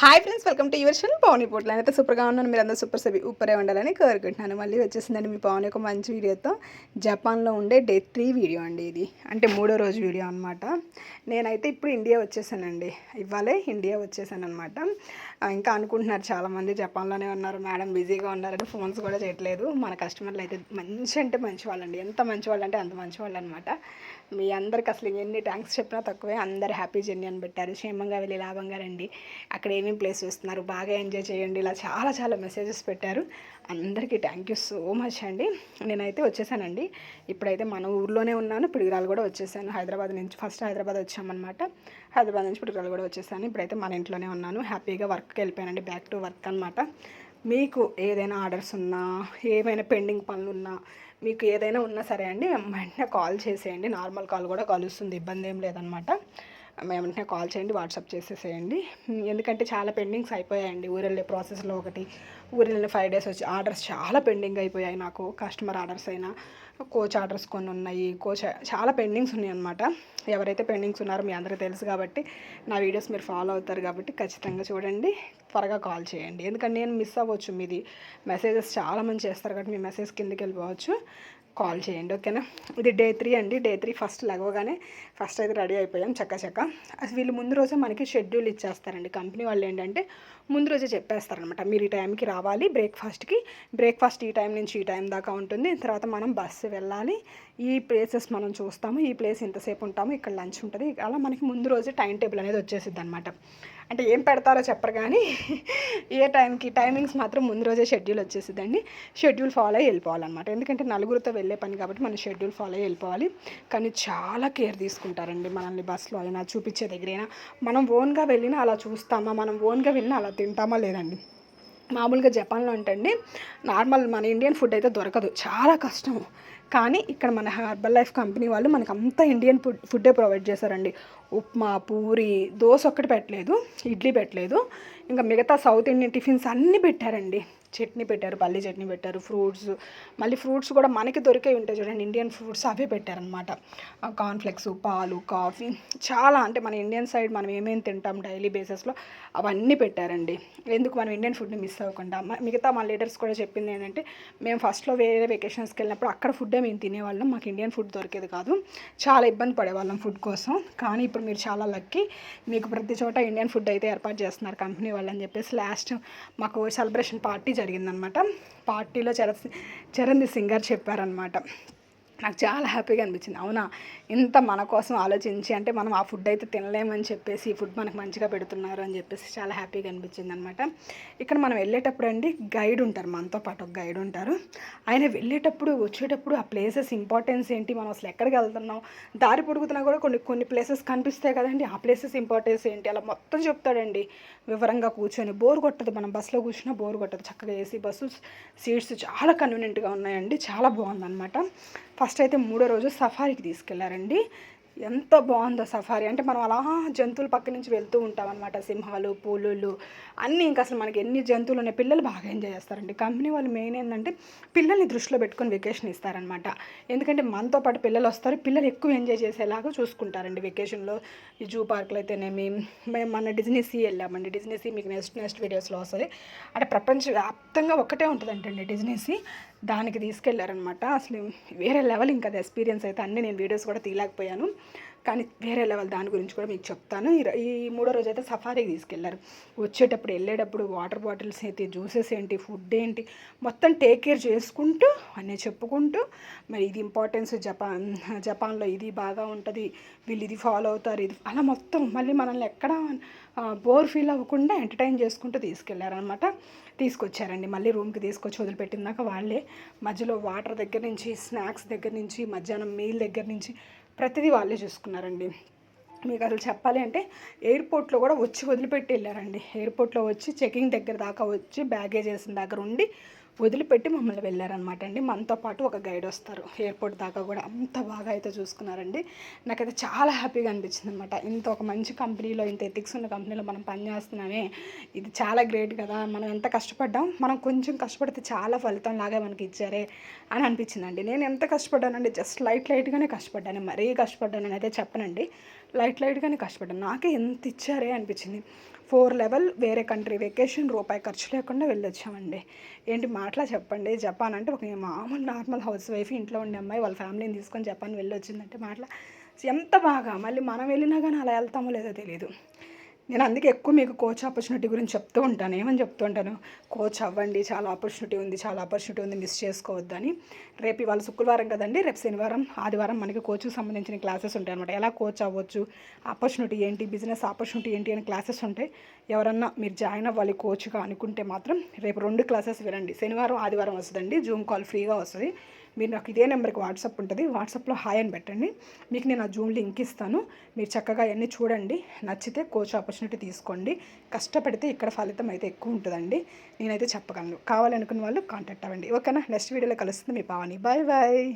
Hi friends welcome to your channel Pavani Potla. అయితే సూపర్గా ఉన్నాను మీరు అందరూ సూపర్ సబి ఉప్పరే ఉండాలని కోరుకుంటున్నాను. మళ్ళీ వచ్చేసిందండి మీ పవన్ ఒక మంచి వీడియోతో. జపాన్లో ఉండే డే త్రీ వీడియో అండి ఇది. అంటే మూడో రోజు వీడియో అనమాట నేనైతే ఇప్పుడు ఇండియా వచ్చేసానండి. ఇవాళే ఇండియా వచ్చేసాను అనమాట ఇంకా అనుకుంటున్నారు చాలామంది జపాన్లోనే ఉన్నారు మేడం బిజీగా ఉన్నారని ఫోన్స్ కూడా చేయట్లేదు. మన కస్టమర్లు అయితే మంచి అంటే మంచి వాళ్ళండి. ఎంత మంచి వాళ్ళు అంటే అంత మంచి వాళ్ళు అనమాట మీ అందరికి అసలు ఎన్ని ట్యాంక్స్ చెప్పినా తక్కువే. అందరు హ్యాపీ జర్నీ అని పెట్టారు. క్షేమంగా వెళ్ళి లాభంగా రండి. అక్కడ ఏమేమి ప్లేస్ చూస్తున్నారు? బాగా ఎంజాయ్ చేయండి. ఇలా చాలా చాలా మెసేజెస్ పెట్టారు. అందరికీ థ్యాంక్ యూ సో మచ్ అండి. నేనైతే వచ్చేసానండి. ఇప్పుడైతే మన ఊర్లోనే ఉన్నాను. పిడుగురాలు కూడా వచ్చేసాను. హైదరాబాద్ నుంచి ఫస్ట్ హైదరాబాద్ వచ్చామన్నమాట. హైదరాబాద్ నుంచి పిడుగురాలు కూడా వచ్చేసాను. ఇప్పుడైతే మన ఇంట్లోనే ఉన్నాను. హ్యాపీగా వర్క్కి వెళ్ళిపోయానండి. బ్యాక్ టు వర్క్ అనమాట మీకు ఏదైనా ఆర్డర్స్ ఉన్నా ఏమైనా పెండింగ్ పనులు ఉన్నా మీకు ఏదైనా ఉన్నా సరే అండి వెంటనే కాల్ చేసేయండి. నార్మల్ కాల్ కూడా కలుస్తుంది. ఇబ్బంది ఏం లేదనమాట. వెంటనే కాల్ చేయండి వాట్సాప్ చేసేసేయండి. ఎందుకంటే చాలా పెండింగ్స్ అయిపోయాయండి. ఊరెళ్ళే ప్రాసెస్లో ఒకటి ఊరెళ్ళిన ఫైవ్ డేస్ వచ్చి ఆర్డర్స్ చాలా పెండింగ్ అయిపోయాయి నాకు. కస్టమర్ ఆర్డర్స్ అయినా కోచ్ ఆర్డర్స్ కొన్ని ఉన్నాయి. కోచ్ చాలా పెండింగ్స్ ఉన్నాయి అనమాట ఎవరైతే పెండింగ్స్ ఉన్నారో మీ అందరికీ తెలుసు కాబట్టి నా వీడియోస్ మీరు ఫాలో అవుతారు కాబట్టి ఖచ్చితంగా చూడండి. త్వరగా కాల్ చేయండి. ఎందుకంటే నేను మిస్ అవ్వచ్చు మీది. మెసేజెస్ చాలా మంది చేస్తారు కాబట్టి మీ మెసేజ్ కిందకి వెళ్ళిపోవచ్చు. కాల్ చేయండి ఓకేనా? ఇది డే త్రీ అండి డే త్రీ ఫస్ట్ లగవగానే ఫస్ట్ అయితే రెడీ అయిపోయాం చక్క చక్క. అసలు వీళ్ళు ముందు రోజే మనకి షెడ్యూల్ ఇచ్చేస్తారండి. కంపెనీ వాళ్ళు ఏంటంటే ముందు రోజే చెప్పేస్తారనమాట మీరు ఈ టైంకి రావాలి బ్రేక్ఫాస్ట్కి. బ్రేక్ఫాస్ట్ ఈ టైం నుంచి ఈ టైం దాకా ఉంటుంది తర్వాత మనం బస్సు వెళ్ళాలి ఈ ప్లేసెస్ మనం చూస్తాము ఈ ప్లేస్ ఇంతసేపు ఉంటాము ఇక్కడ లంచ్ ఉంటుంది. అలా మనకి ముందు రోజే టైం టేబుల్ అనేది వచ్చేసిద్ది అనమాట అంటే ఏం పెడతారో చెప్పరు కానీ ఏ టైంకి టైమింగ్స్ మాత్రం ముందు రోజే షెడ్యూల్ వచ్చేసిద్దండి. షెడ్యూల్ ఫాలో అయ్యి వెళ్ళిపోవాలన్నమాట. ఎందుకంటే నలుగురితో వెళ్ళే పని కాబట్టి మనం షెడ్యూల్ ఫాలో అయ్యి వెళ్ళిపోవాలి. కానీ చాలా కేర్ తీసుకుంటారండి మనల్ని బస్సులో అయినా చూపించే దగ్గరైనా మనం ఓన్గా వెళ్ళినా అలా చూస్తామా? మనం ఓన్గా వెళ్ళినా అలా తింటామా లేదండి? మామూలుగా జపాన్లో అంటండి నార్మల్ మన ఇండియన్ ఫుడ్ అయితే దొరకదు. చాలా కష్టం కానీ ఇక్కడ మన హార్బల్ లైఫ్ కంపెనీ వాళ్ళు మనకు అంతా ఇండియన్ ఫుడ్ ఫుడ్డే ప్రొవైడ్ చేశారండి. ఉప్మా పూరి దోశ ఒక్కటి పెట్టలేదు ఇడ్లీ పెట్టలేదు. ఇంకా మిగతా సౌత్ ఇండియన్ టిఫిన్స్ అన్నీ పెట్టారండి. చట్నీ పెట్టారు పల్లి చట్నీ పెట్టారు ఫ్రూట్స్ మళ్ళీ ఫ్రూట్స్ కూడా మనకి దొరికే ఉంటాయి చూడండి ఇండియన్ ఫ్రూట్స్ అవే పెట్టారనమాట కార్న్ఫ్లెక్స్ పాలు కాఫీ చాలా అంటే మన ఇండియన్ సైడ్ మనం ఏమేమి తింటాం డైలీ బేసిస్లో అవన్నీ పెట్టారండి. ఎందుకు మనం ఇండియన్ ఫుడ్ని మిస్ అవ్వకుండా? మిగతా మా లీడర్స్ కూడా చెప్పింది ఏంటంటే మేము ఫస్ట్లో వేరే వెకేషన్స్కి వెళ్ళినప్పుడు అక్కడ ఫుడ్డే మేము తినేవాళ్ళం మాకు ఇండియన్ ఫుడ్ దొరికేది కాదు. చాలా ఇబ్బంది పడేవాళ్ళం ఫుడ్ కోసం. కానీ ఇప్పుడు మీరు చాలా లక్కీ మీకు ప్రతి చోట ఇండియన్ ఫుడ్ అయితే ఏర్పాటు చేస్తున్నారు కంపెనీ వాళ్ళు అని చెప్పేసి. లాస్ట్ మాకు సెలబ్రేషన్ పార్టీ జరిగిందనమాట. పార్టీలో చర చరణ్ సింగర్ చెప్పారనమాట. నాకు చాలా హ్యాపీగా అనిపించింది. అవునా? ఇంత మన కోసం ఆలోచించి అంటే మనం ఆ ఫుడ్ అయితే తినలేమని చెప్పేసి ఈ ఫుడ్ మనకు మంచిగా పెడుతున్నారు అని చెప్పేసి చాలా హ్యాపీగా అనిపించింది అనమాట ఇక్కడ మనం వెళ్ళేటప్పుడు అండి గైడ్ ఉంటారు మనతో పాటు ఒక గైడ్ ఉంటారు. ఆయన వెళ్ళేటప్పుడు వచ్చేటప్పుడు ఆ ప్లేసెస్ ఇంపార్టెన్స్ ఏంటి మనం అసలు ఎక్కడికి వెళ్తున్నాం దారి పొడుగుతున్నా కూడా కొన్ని కొన్ని ప్లేసెస్ కనిపిస్తాయి కదండి ఆ ప్లేసెస్ ఇంపార్టెన్స్ ఏంటి అలా మొత్తం చెప్తాడండి. వివరంగా కూర్చొని బోర్ కొట్టదు మనం బస్సులో కూర్చున్నా బోర్ కొట్టదు. చక్కగా ఏసీ బస్సు సీట్స్ చాలా కన్వీనియంట్గా ఉన్నాయండి చాలా బాగుందన్నమాట. ఫస్ట్ అయితే మూడో రోజు సఫారీకి తీసుకెళ్ళారండి. ఎంత బాగుందో సఫారీ. అంటే మనం అలా జంతువుల పక్క నుంచి వెళ్తూ ఉంటాం అనమాట సింహాలు పులులు అన్నీ ఇంకా అసలు మనకి ఎన్ని జంతువులు ఉన్నాయి. పిల్లలు బాగా ఎంజాయ్ చేస్తారండి. కంపెనీ వాళ్ళు మెయిన్ ఏంటంటే పిల్లల్ని దృష్టిలో పెట్టుకొని వెకేషన్ ఇస్తారనమాట ఎందుకంటే మనతో పాటు పిల్లలు వస్తారు. పిల్లలు ఎక్కువ ఎంజాయ్ చేసేలాగా చూసుకుంటారండి వెకేషన్లో ఈ జూ పార్క్లో అయితేనేమి మేము మన డిజ్నీ సీ వెళ్ళామండి. డిజ్నీ సీ మీకు నెక్స్ట్ నెక్స్ట్ వీడియోస్లో వస్తుంది. అంటే ప్రపంచవ్యాప్తంగా ఒకటే ఉంటుందంటండి డిజ్నీ సీ. దానికి తీసుకెళ్ళారనమాట అసలు వేరే లెవెల్ ఇంకా అది ఎక్స్పీరియన్స్ అయితే అన్నీ నేను వీడియోస్ కూడా తీయలేకపోయాను. కానీ వేరే లెవెల్ దాని గురించి కూడా మీకు చెప్తాను. ఈ మూడో రోజు అయితే సఫారీకి తీసుకెళ్ళారు. వచ్చేటప్పుడు వెళ్ళేటప్పుడు వాటర్ బాటిల్స్ ఏంటి జ్యూసెస్ ఏంటి ఫుడ్ ఏంటి మొత్తం టేక్ కేర్ చేసుకుంటూ అన్నీ చెప్పుకుంటూ మరి ఇది ఇంపార్టెన్స్ జపాన్ జపాన్లో ఇది బాగా ఉంటుంది వీళ్ళు ఇది ఫాలో అవుతారు ఇది అలా మొత్తం మళ్ళీ మనల్ని ఎక్కడ బోర్ ఫీల్ అవ్వకుండా ఎంటర్టైన్ చేసుకుంటూ తీసుకెళ్ళారనమాట తీసుకొచ్చారండి. మళ్ళీ రూమ్కి తీసుకొచ్చి వదిలిపెట్టినాక వాళ్ళే. మధ్యలో వాటర్ దగ్గర నుంచి స్నాక్స్ దగ్గర నుంచి మధ్యాహ్నం మీల్ దగ్గర నుంచి ప్రతిదీ వాళ్ళే చూసుకున్నారండి. మీకు అసలు చెప్పాలి అంటే ఎయిర్పోర్ట్లో కూడా వచ్చి వదిలిపెట్టి వెళ్ళారండి. ఎయిర్పోర్ట్లో వచ్చి చెకింగ్ దగ్గర దాకా వచ్చి బ్యాగేజ్ వేసిన దగ్గర ఉండి వదిలిపెట్టి మమ్మల్ని వెళ్ళారనమాట అండి. మనతో పాటు ఒక గైడ్ వస్తారు. ఎయిర్పోర్ట్ దాకా కూడా అంత బాగా అయితే చూసుకున్నారండి. నాకైతే చాలా హ్యాపీగా అనిపించింది అనమాట ఇంత ఒక మంచి కంపెనీలో ఇంత ఎథిక్స్ ఉన్న కంపెనీలో మనం పనిచేస్తున్నామే ఇది చాలా గ్రేట్ కదా. మనం ఎంత కష్టపడ్డాం? మనం కొంచెం కష్టపడితే చాలా ఫలితం లాగా మనకి ఇచ్చారే అని అనిపించిందండి. నేను ఎంత కష్టపడ్డానండి జస్ట్ లైట్ లైట్గానే కష్టపడ్డాను. మరీ కష్టపడ్డానని అయితే చెప్పనండి. లైట్ లైట్గానే కష్టపడ్డాను. నాకే ఎంత ఇచ్చారే అనిపించింది. ఫోర్ లెవెల్ వేరే కంట్రీ వెకేషన్ రూపాయి ఖర్చు లేకుండా వెళ్ళొచ్చామండి. ఏంటి మాటలా చెప్పండి. జపాన్ అంటే ఒక మామూలు నార్మల్ హౌస్ వైఫ్ ఇంట్లో ఉండే అమ్మాయి వాళ్ళ ఫ్యామిలీని తీసుకొని జపాన్ వెళ్ళొచ్చిందంటే మాటలా ఎంత బాగా? మళ్ళీ మనం వెళ్ళినా కానీ అలా వెళ్తామో లేదో తెలియదు నేను అందుకే ఎక్కువ మీకు కోచ్ ఆపర్చునిటీ గురించి చెప్తూ ఉంటాను. ఏమని చెప్తూ ఉంటాను? కోచ్ అవ్వండి చాలా ఆపర్చునిటీ ఉంది చాలా ఆపర్చునిటీ ఉంది మిస్ చేసుకోవద్దని. రేపు ఇవాళ శుక్రవారం కదండి రేపు శనివారం ఆదివారం మనకి కోచ్కి సంబంధించిన క్లాసెస్ ఉంటాయి అనమాట ఎలా కోచ్ అవ్వచ్చు? ఆపర్చునిటీ ఏంటి? బిజినెస్ ఆపర్చునిటీ ఏంటి? అని క్లాసెస్ ఉంటాయి. ఎవరన్నా మీరు జాయిన్ అవ్వాలి కోచ్గా అనుకుంటే మాత్రం రేపు రెండు క్లాసెస్ వినండి. శనివారం ఆదివారం వస్తుందండి. జూమ్ కాల్ ఫ్రీగా వస్తుంది. మీరు నాకు ఇదే నెంబర్కి వాట్సాప్ ఉంటుంది. వాట్సాప్లో హాయ్ అని పెట్టండి. మీకు నేను ఆ జూమ్ లింక్ ఇస్తాను. మీరు చక్కగా అవన్నీ చూడండి. నచ్చితే కోచ్ ఆపర్చునిటీ తీసుకోండి. కష్టపడితే ఇక్కడ ఫలితం అయితే ఎక్కువ ఉంటుందండి. నేనైతే చెప్పగలను. కావాలనుకున్న వాళ్ళు కాంటాక్ట్ అవ్వండి. ఓకేనా? నెక్స్ట్ వీడియోలో కలుస్తుంది మీ పావని బాయ్ బాయ్.